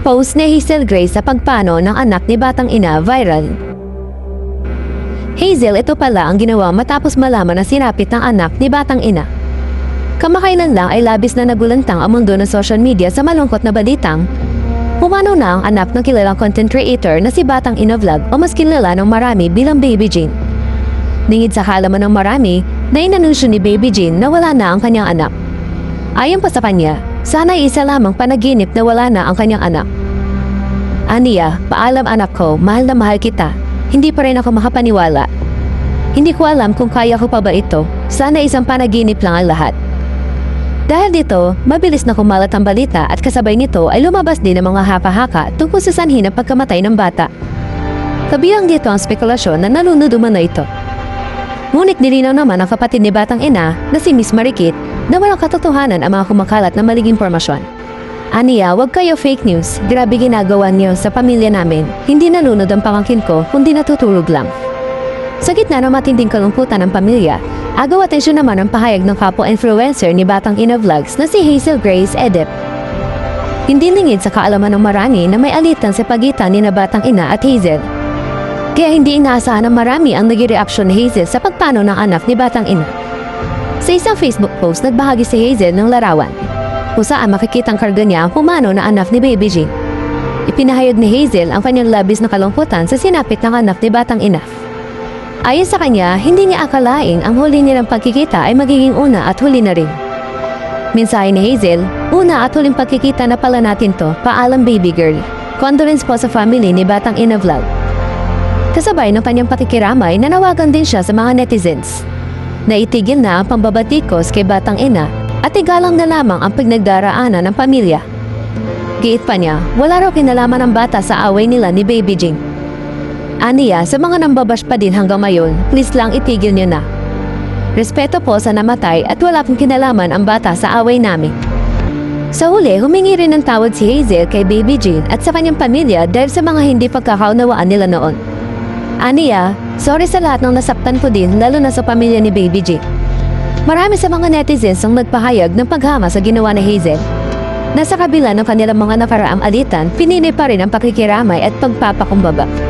Post ni Hazel Grace sa pagpano ng anak ni Batang Ina viral. Hazel, ito pala ang ginawa matapos malaman na sinapit ng anak ni Batang Ina. Kamakailan lang ay labis na nagulantang ang mundo ng social media sa malungkot na balitang Pumanaw na ang anak ng kilalang content creator na si Batang Ina Vlog o mas kilala ng marami bilang Baby Jean. Ningid sa kalaman ng marami na inanunsyo ni Baby Jean na wala na ang kanyang anak. Ayon pa sa kanya, sana isa lamang panaginip na wala na ang kanyang anak. Aniya, paalam anak ko, mahal na mahal kita. Hindi pa rin ako makapaniwala. Hindi ko alam kung kaya ko pa ba ito. Sana isang panaginip lang ang lahat. Dahil dito, mabilis na kumalat ang balita at kasabay nito ay lumabas din ang mga haka-haka tungkol sa sanhi ng pagkamatay ng bata. Kabilang dito ang spekulasyon na nalunod umano ito. Ngunit nilinaw naman ang kapatid ni Batang Ina na si Miss Marikit na walang katotohanan ang mga kumakalat na maling impormasyon. Aniya, wag kayo fake news. Grabe ginagawa niyo sa pamilya namin. Hindi nalunod ang pangangkin ko, kundi natutulog lang. Sa gitna ng matinding kalungkutan ng pamilya, agaw atensyon naman ang pahayag ng kapwa-influencer ni Batang Ina Vlogs na si Hazel Grace Edep. Hindi lingid sa kaalaman ng marami na may alitan sa pagitan ni na Batang Ina at Hazel. Kaya hindi inaasahan ng marami ang naging ni Hazel sa pagpano ng anak ni Batang Ina. Sa isang Facebook post, nagbahagi si Hazel ng larawan kung saan makikitang karga niya ang pumano na anak ni Baby G. Ipinahayag ni Hazel ang kanyang labis na kalungkutan sa sinapit ng anak ni Batang Ina. Ayon sa kanya, hindi niya akalain ang huli nilang pagkikita ay magiging una at huli na rin. Mensahe ni Hazel, una at huling pagkikita na pala natin to, paalam baby girl. Condolence po sa family ni Batang Ina Vlog. Kasabay ng kanyang pakikiramay, nanawagan din siya sa mga netizens. Naitigil na ang pambabatikos kay Batang Ina at igalang na lamang ang pinagdaraanan ng pamilya. Giit pa niya, wala raw kinalaman ng bata sa away nila ni Baby Jing. Aniya, sa mga nambabash pa din hanggang ngayon, please lang itigil niyo na. Respeto po sa namatay at wala pong kinalaman ang bata sa away namin. Sa huli, humingi rin ng tawad si Hazel kay Baby Jean at sa kanyang pamilya dahil sa mga hindi pagkakaunawaan nila noon. Aniya, sorry sa lahat ng nasaktan ko din lalo na sa pamilya ni Baby Jean. Marami sa mga netizens ang nagpahayag ng paghama sa ginawa ni Hazel. Nasa kabila ng kanilang mga nakaraang alitan, pinili pa rin ang pakikiramay at pagpapakumbaba.